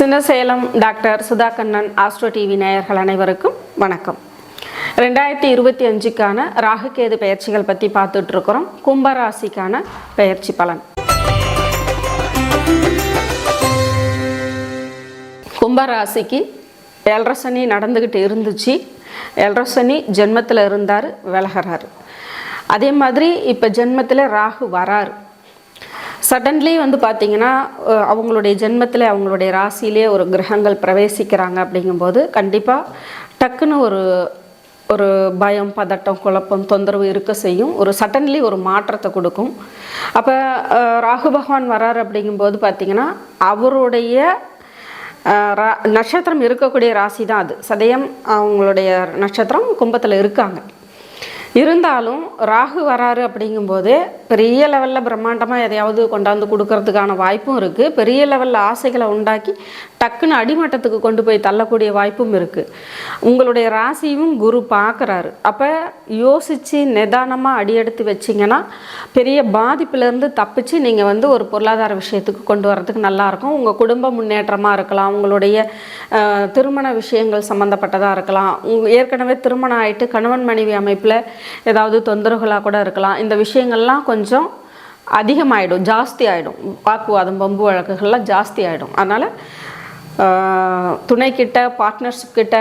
Chinnasalem doctor Sudhakannan Astro TV நேயர்கள் அனைவருக்கும் வணக்கம். ரெண்டாயிரத்தி இருபத்தி அஞ்சுக்கான ராகுகேது பயிற்சிகள் பற்றி பார்த்துட்டு இருக்கிறோம் கும்பராசிக்கான பயிற்சி பலன். கும்பராசிக்கு எல்ரசனி நடந்துக்கிட்டு இருந்துச்சு. எல்ரசனி ஜென்மத்தில் இருந்தார் விலகிறாரு. அதே மாதிரி இப்போ ஜென்மத்தில் ராகு வராரு. சடன்லி வந்து பார்த்திங்கன்னா அவங்களுடைய ஜென்மத்தில் அவங்களுடைய ராசியிலே ஒரு கிரகங்கள் பிரவேசிக்கிறாங்க அப்படிங்கும்போது கண்டிப்பாக டக்குன்னு ஒரு ஒரு பயம் பதட்டம் குழப்பம் தொந்தரவு இருக்க செய்யும். ஒரு சடன்லி ஒரு மாற்றத்தை கொடுக்கும். அப்போ ராகு பகவான் வரார் அப்படிங்கும்போது பார்த்திங்கன்னா அவருடைய ரா- நட்சத்திரம் இருக்கக்கூடிய ராசி தான் அது. சதயம் அவங்களுடைய நட்சத்திரம் கும்பத்தில் இருக்காங்க. இருந்தாலும் ராகு வராரு அப்படிங்கும்போது பெரிய லெவலில் பிரம்மாண்டமாக எதையாவது கொண்டாந்து கொடுக்கறதுக்கான வாய்ப்பும் இருக்குது பெரிய லெவலில் ஆசைகளை உண்டாக்கி டக்குன்னு அடிமட்டத்துக்கு கொண்டு போய் தள்ளக்கூடிய வாய்ப்பும் இருக்குது உங்களுடைய ராசியும் குரு பார்க்குறாரு அப்போ யோசித்து நிதானமாக அடியெடுத்து வச்சிங்கன்னா பெரிய பாதிப்புலேருந்து தப்பிச்சு நீங்கள் வந்து ஒரு பொருளாதார விஷயத்துக்கு கொண்டு வரதுக்கு நல்லாயிருக்கும் உங்கள் குடும்ப முன்னேற்றமாக இருக்கலாம். உங்களுடைய திருமண விஷயங்கள் சம்மந்தப்பட்டதாக இருக்கலாம். உங்க ஏற்கனவே திருமணம் ஆகிட்டு கணவன் மனைவி அமைப்பில் ஏதாவது தொந்தரவுகளாக கூட இருக்கலாம். இந்த விஷயங்கள்லாம் கொஞ்சம் அதிகமாகிடும் ஜாஸ்தி ஆகிடும் வாக்குவாதம் பம்பு வழக்குகள்லாம் ஜாஸ்தி ஆகிடும் அதனால் துணைக்கிட்ட பார்ட்னர்ஷிப் கிட்ட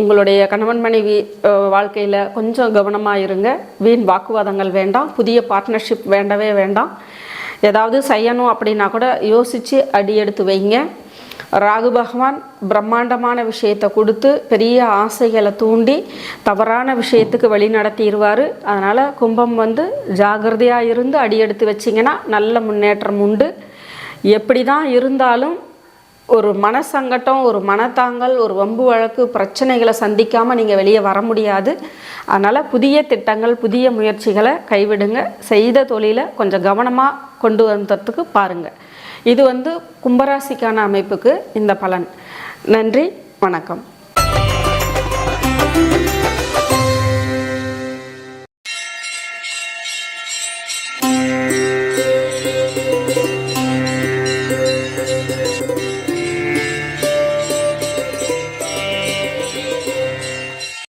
உங்களுடைய கணவன் மனைவி வாழ்க்கையில் கொஞ்சம் கவனமாக இருங்க. வீண் வாக்குவாதங்கள் வேண்டாம். புதிய பார்ட்னர்ஷிப் வேண்டவே வேண்டாம். ஏதாவது செய்யணும் அப்படின்னா கூட யோசித்து அடி எடுத்து வைங்க. ராகு பகவான் பிரம்மாண்டமான விஷயத்தை கொடுத்து பெரிய ஆசைகளை தூண்டி தவறான விஷயத்துக்கு வழி நடத்திடுவார். அதனால் கும்பம் வந்து ஜாகிரதையாக இருந்து அடி எடுத்து வச்சிங்கன்னா நல்ல முன்னேற்றம் உண்டு. எப்படி தான் இருந்தாலும் ஒரு மனசங்கட்டம் ஒரு மனத்தாங்கல் ஒரு வம்பு வழக்கு பிரச்சனைகளை சந்திக்காமல் நீங்கள் வெளியே வர முடியாது. அதனால் புதிய திட்டங்கள் புதிய முயற்சிகளை கைவிடுங்க. செய்த தொழிலை கொஞ்சம் கவனமாக கொண்டு வந்ததுக்கு பாருங்கள் இது வந்து கும்பராசிக்கான அமைப்புக்கு இந்த பலன். நன்றி வணக்கம்.